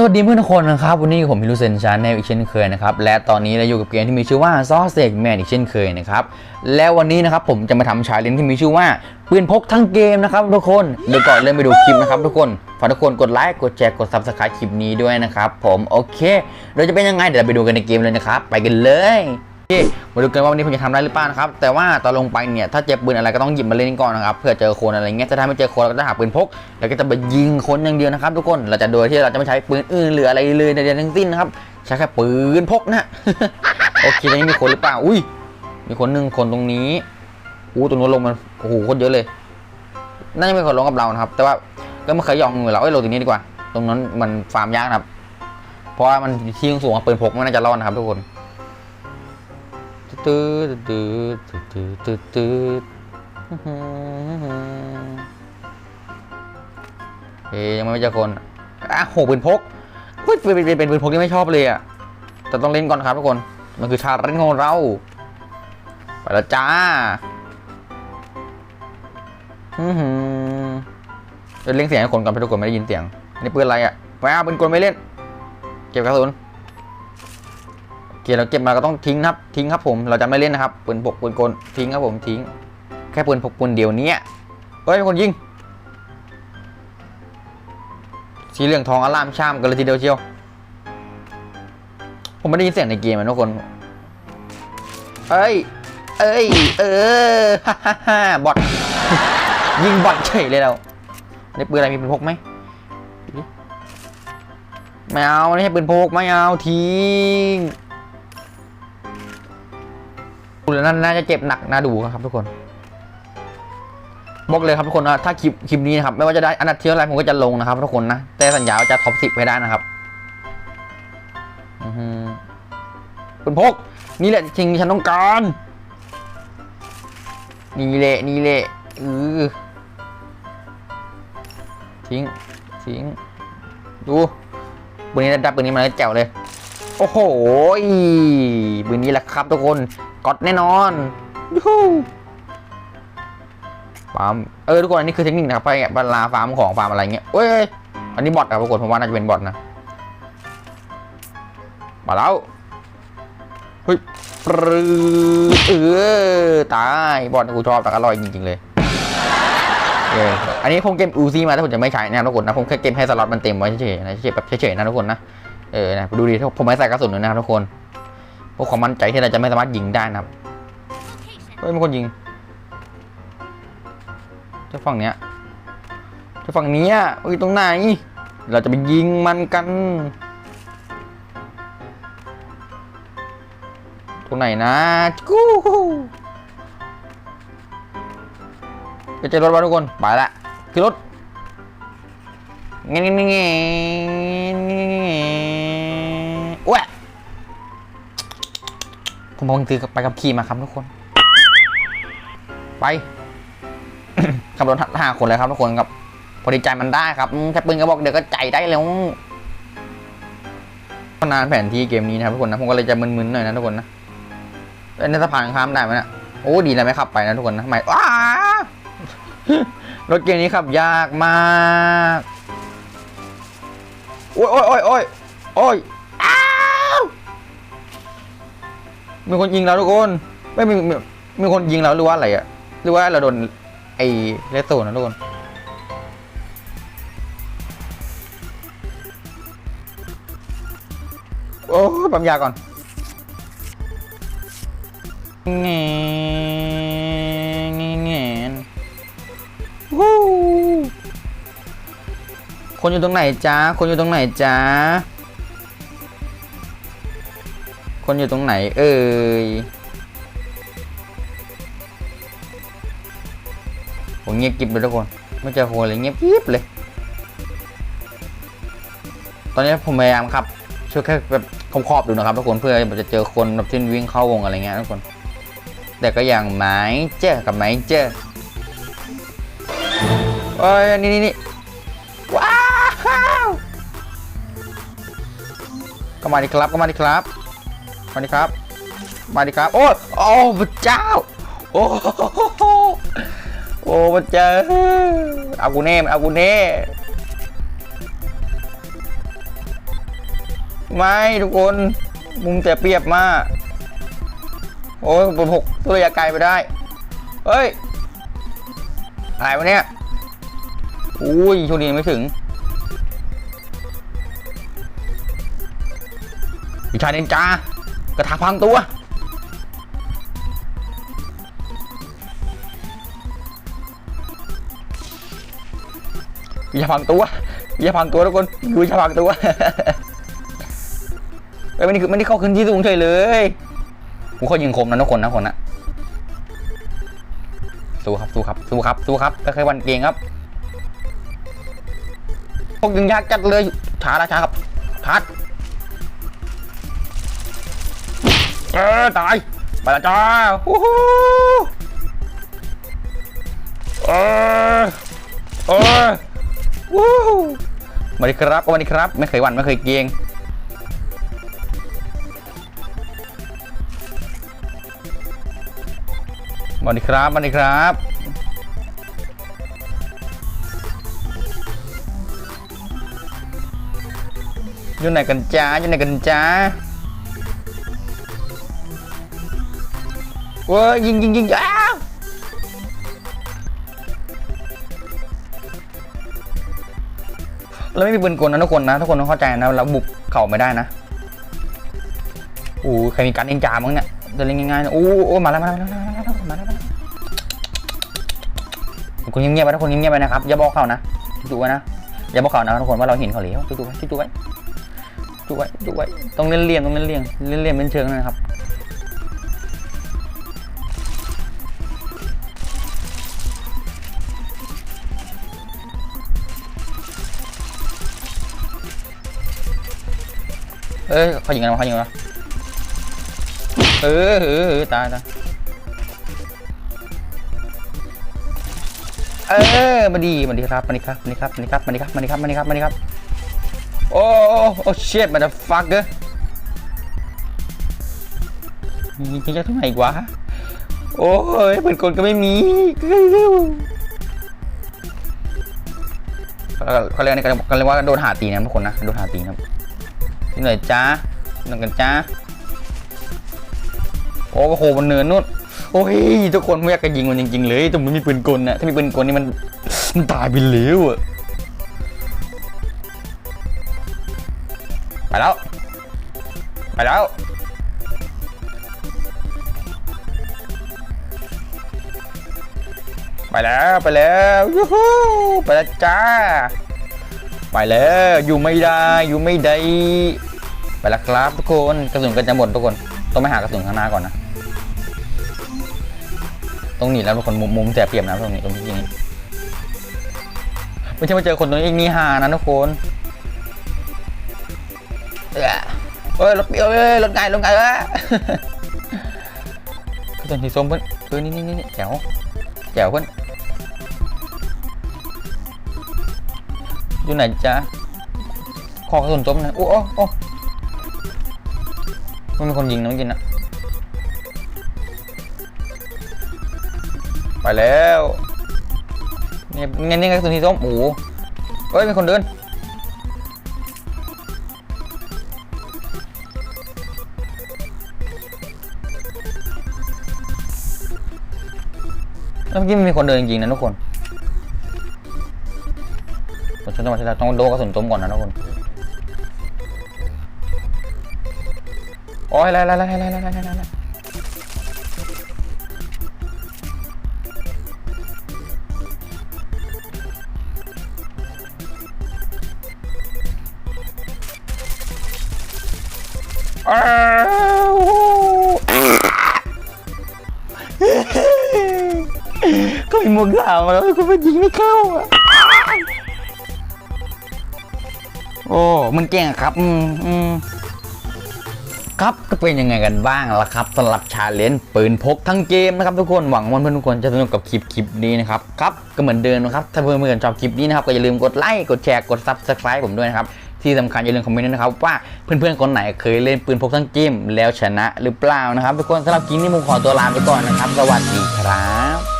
สวัสดีเพื่อนทุกคนนะครับ วันนี้ผมพิรุเซนชาแนลอีกเช่นเคยนะครับ และตอนนี้เราอยู่กับเกมที่มีชื่อว่าซอสเซกแมนอีกเช่นเคยนะครับ และวันนี้นะครับผมจะมาทำชาเลนจ์ที่มีชื่อว่าปืนพกทั้งเกมนะครับทุกคนเดี๋ยวก่อนเริ่มไปดูคลิปนะครับทุกคนฝากทุกคนกดไลค์กดแชร์กดซับสไครต์คลิปนี้ด้วยนะครับผมโอเค เราจะเป็นยังไงเดี๋ยวเราไปดูกันในเกมเลยนะครับไปกันเลย โอเคมาดูกันว่าวันนี้ผมจะทำได้หรือเปล่านะครับ แต่ว่าตอนลงไปเนี่ยถ้าเจอปืนอะไรก็ต้องหยิบมาเล่นก่อนนะครับเพื่อเจอคนอะไรเงี้ยถ้าไม่เจอคนเราก็จะหาปืนพก แล้วก็จะไปยิงคนอย่างเดียวนะครับทุกคนเราจะโดยที่เราจะไม่ใช้ปืนอื่นหรืออะไรเลยในเดียวทั้งสิ้นนะครับใช้แค่ปืนพกนะโอเคตอนนี้มีคนหรือเปล่าอุ้ยมีคนหนึ่งคนตรงนี้อู้ตรงนู้นลงมันโอ้โหคนเยอะเลยน่าจะมีคนลงกับเรานะครับ แต่ว่าก็ไม่เคยยองมือเราเอ้ยลงตรงนี้ดีกว่า ตรงนั้นมันฟาร์มยากนะครับ เพราะว่ามันที่สูงปืนพกไม่น่าจะรอดนะครับทุกคน ตืดตืดตืดตืดตืดเฮ้ยยังไม่เจอคนอ้าวโหปืนพกเฮ้ยเป็นเป็นเป็นปืนพกที่ไม่ชอบเลยอะแต่ต้องเล่นก่อนครับทุกคน มันคือชาเล่นของเรา ไปแล้วจ้าเดี๋ยวเล่นเสียงให้คนก่อนเพื่อทุกคนไม่ได้ยินเสียงอันนี่ปืนอะไรอะแหววปืนกลไม่เล่น เก็บกระสุน คเราเก็บมาก็ต้องทิ้งครับทิ้งครับผมเราจะไม่เล่นนะครับปืนพกปืนกลทิ้งครับผมทิ้ง แค่ปืนพกปืนเดียวนี้เฮ้ยมีคนยิงสีเหลืองทองอลามชามกันเลยทีเดียวเชียว ผมไม่ได้ยินเสียงในเกมนะทุกคน เอ้ย เอ้ย เออฮ่าฮ่าฮ่าบอทยิงบอทเฉยเลยเราอันนี้ปืนอะไรมีปืนพกไหมไม่เอาไม่ใช่ปืนพกไม่เอาทิ้ง ดูแล้วน่าจะเจ็บหนักน่าดูครับทุกคนบอกเลยครับทุกคนว่าถ้าคลิปคลิปนี้นะครับไม่ว่าจะได้อันดับที่เท่าไรผมก็จะลงนะครับทุกคนนะแต่สัญญาว่าจะท็อปสิบให้ได้นะครับอือฮึคุณพกนี่แหละสิ่งที่ฉันต้องการนี่แหละนี่แหละเออทิ้งทิ้งดูปืนนี้ดับปืนนี้มาแล้วแจ๋วเลย โอ้โหปืนนี้แหละครับทุกคน กดแน่นอนยูฮูฟาร์มเออทุกคนอันนี้คือเทคนิคนะครับไปบรรลาฟาร์มของฟาร์มอะไรเงี้ยเอ้ยอันนี้บอทครับทุกคนผมว่าน่าจะเป็นบอทนะมาแล้วเฮ้ยปรื้อเออตายบอทกูชอบแต่อร่อยจริงๆเลยเอออันนี้ผมเกมอูซี่มาถ้าผมจะไม่ใช้นะครับทุกคนนะผมแค่เกมให้สล็อตมันเต็มไว้เฉยๆนะเฉยๆแบบเฉยๆนะทุกคนนะเออนะดูดิผมไม่ใส่กระสุนเลยนะครับทุกคนเพราะความมั่นใจที่เราจะไม่สามารถยิงได้นะครับเฮ้ยมีคนยิงเจะฝั่งเนี้ยเจะฝั่งเนี้ยเฮ้ยตรงไหน เราจะไปยิงมันกัน ตรงไหนนะกูไปเจอรถบ้าทุกคนไปละขึ้นรถเงี้ยเงี้ยเงี้ยเงี้ย ผมเพิ่งซื้อไปกับขี่มาครับทุกคน ไป ขับรถห้าคนเลยครับทุกคนครับพอดีใจมันได้ครับแค่ปืนกระบอกเดี๋ยวก็ใจได้แล้วก็นานแผนที่เกมนี้นะครับทุกคนนะผมก็เลยจะมึนๆหน่อยนะทุกคนนะในสะพานข้ามได้ไหมนะโอ้ดีเลยไหมขับไปนะทุกคนนะทำไมว้ารถเกมนี้ขับยากมาก โอ้ยโอ้ยโอ้ยโอ้ย มีคนยิงเราทุกคนไม่มีมีมีคนยิงเราหรือว่าอะไรอะหรือว่าเราโดนไอ้เลสโซนนะทุกคนโอ้ยปั๊มยาก่อนแงแงแงวู้คนอยู่ตรงไหนจ้าคนอยู่ตรงไหนจ้า คนอยู่ตรงไหน เอ่ยผมเงียบกิบเลยทุกคน ไม่เจอคนเลยเงียบกิบเลย ตอนนี้ผมพยายามครับช่วยแค่แบบขอบๆดูนะครับทุกคนเพื่อจะเจอคนแบบที่วิ่งเข้าวงอะไรเงี้ยทุกคน แต่ก็ยังไม่เจอกับไม่เจอเอ้ยนี่นี่นี่ว้าวก็มาดิครับก็มาดิครับ มาดิครับ มาดิครับ โอ้โอ้พระเจ้า โอ้โอ้พระเจ้าเอากูเน่เอากูเน่ไม่ทุกคนมุมแต่เปรียบมาก โอ้ยผมหกตัวระยะไกลไปได้ เฮ้ยอะไรวะเนี่ยอุ้ยโชคดีไม่ถึงวิชาเดนจ้า กระทาพังตัววิชาพังตัววิชาพังตัวทุกคนดูวิชาพังตัวเอ้ไม่ได้คือไม่ได้เข้าขึ้นที่สูงเฉยเลยผมเขายิงคมนะทุกคนนะคนนะสู้ครับสู้ครับสู้ครับสู้ครับก็เคยวันเก่งครับพวกยิงยากจัดเลยช้าละช้าครับพัดเออตายไปละจ้าฮู้ฮู้เออเออวู้สวัสดีครับสวัสดีครับ ไม่เคยหวั่นไม่เคยเกรงสวัสดีครับสวัสดีครับอยู่ไหนกันจ้าอยู่ไหนกันจ้า เว้ยยิงยิงยิงอ้าวเราไม่มีปืนกลนะทุกคนนะทุกคนต้องเข้าใจนะเราบุกเข่าไม่ได้นะโอ้ใครมีการเอ็นจามั้งเนี่ยเดินเล่นง่ายๆนะโอ้โอ้มาแล้วมาแล้วมาแล้วมาแล้วมาแล้วมาแล้วทุกคนเงียบๆไปทุกคนเงียบๆไปนะครับอย่าบอกเขานะดูไว้นะอย่าบอกเขานะทุกคนว่าเราเห็นเขาแล้วดูไว้ดูไว้ดูไว้ดูไว้ต้องเล่นเลี่ยงต้องเล่นเลี่ยงเล่นเลี่ยงเป็นเชิงนะครับ เอ้ยเขายิงกันมาเขายิงกันมาเออเออเออตายตายเออมาดีมาดีครับมาดีครับมาดีครับมาดีครับมาดีครับมาดีครับมาดีครับมาดีครับโอ้โอ้โอ้เชิดมันจะฟักเกอร์ยิงจากตรงไหนกวะโอ้ยเปืนกลก็ไม่มีเขาเรียกนี่เขาเรียกว่าโดนหาตีนะทุกคนนะโดนหาตีนะ ครับที่ไหนจ้านั่งกันจ้าโอ้โหมันเนินนู่นโอ้ยทุกคนไม่อยากจะยิงมันจริงๆเลยแต่มันมีปืนกลนะถ้ามีปืนกลนี่มันมันตายไปแล้วอะไปแล้วไปแล้วไปแล้วไปแล้วยูฮูไปแล้วจ้า ไปแล้วอยู่ไม่ได้อยู่ไม่ได้ ไปแล้วครับทุกคนกระสุนก็จะหมดทุกคนต้องไปหากระสุนข้างหน้าก่อนนะตรงนี้แล้วทุกคนมุมมุมแต่เปรียบนะตรงนี้ตรงนี้ไม่ใช่มาเจอคนตรงนี้อีกนี่ฮานะทุกคนเอ้ยเอ้ยรถเอ้ยรถไงรถไงเอ้ยกระสุนสีส้มเพื่อนเออนี่นี่นี่แจ๋วแจ๋วเพื่อนอยู่ไหนจ๊ะขอกระสุนจมหน่อยโอ้โอ้โอ้ มันมีคนยิงนะเมื่อกี้นะไปแล้วเนี่ยเนี่ยเนี่ยกระสุนที่ส้มโอ้เฮ้ยมีคนเดินแล้วเมื่อกี้มีคนเดินจริงๆนะทุกคนผมชุดจังหวะที่เราต้องโดนกระสุนจมก่อนนะทุกคน โอ้ยแล้วแล้วแล้วแล้วแล้วแล้วก็มีมุกด่ามาแล้วคุณไปยิงไม่เข้าอะโอ้ มันเก่งครับ อืมอืม ครับก็เป็นยังไงกันบ้างล่ะครับสำหรับชาเลนจ์ปืนพกทั้งเกมนะครับทุกคนหวังว่าเพื่อนๆทุกคนจะสนุกกับคลิปคลิปนี้นะครับครับก็เหมือนเดิมนะครับถ้าเพื่อนๆชอบคลิปนี้นะครับก็อย่าลืมกดไลค์กดแชร์กด subscribe ผมด้วยนะครับที่สำคัญอย่าลืมคอมเมนต์นะครับว่าเพื่อนๆคนไหนเคยเล่นปืนพกทั้งเกมแล้วชนะหรือเปล่านะครับทุกคนสำหรับคลิปนี้ผมขอตัวลาไปก่อนนะครับสวัสดีครับ